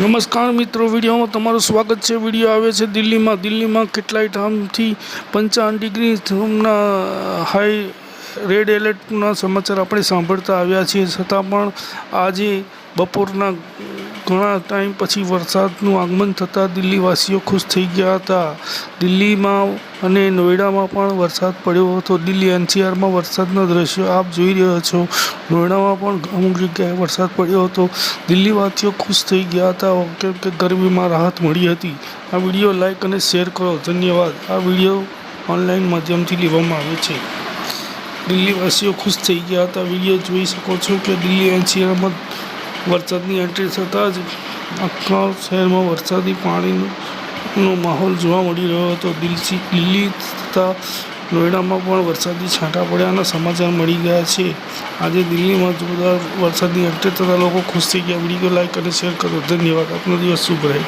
નમસ્કાર મિત્રો, વિડીયોમાં તમારું સ્વાગત છે. વીડિયો આવે છે દિલ્હીમાં. દિલ્હીમાં કેટલાય ઠામથી પંચાવન ડિગ્રી થમના હાઈ રેડ એલર્ટના સમાચાર આપણે સાંભળતા આવ્યા છીએ. છતાં પણ આજે બપોરના ઘણા ટાઈમ પછી વરસાદનું આગમન થતાં દિલ્હીવાસીઓ ખુશ થઈ ગયા હતા. દિલ્હીમાં અને નોઈડામાં પણ વરસાદ પડ્યો હતો. દિલ્હી એનસીઆરમાં વરસાદના દ્રશ્યો આપ જોઈ રહ્યા છો. નોઈડામાં પણ અમુક જગ્યાએ વરસાદ પડ્યો હતો. દિલ્હીવાસીઓ ખુશ થઈ ગયા હતા કેમ કે ગરમીમાં રાહત મળી હતી. આ વીડિયો લાઇક અને શેર કરો. ધન્યવાદ. આ વીડિયો ઓનલાઈન માધ્યમથી લેવામાં આવે છે. દિલ્હીવાસીઓ ખુશ થઈ ગયા હતા. વીડિયો જોઈ શકો છો કે દિલ્હી એનસીઆરમાં વરસાદની એન્ટ્રી થતાં જ આખા શહેરમાં વરસાદી પાણીનો માહોલ જોવા મળી રહ્યો હતો. દિલ્હી દિલ્હી તથા નોઈડામાં પણ વરસાદી છાંટા પડ્યાના સમાચાર મળી ગયા છે. આજે દિલ્હીમાં જોરદાર વરસાદની એન્ટ્રી થતાં લોકો ખુશ થઈ ગયા. વીડિયો લાઈક અને શેર કરો. ધન્યવાદ. આપનો દિવસ શુભ રહે.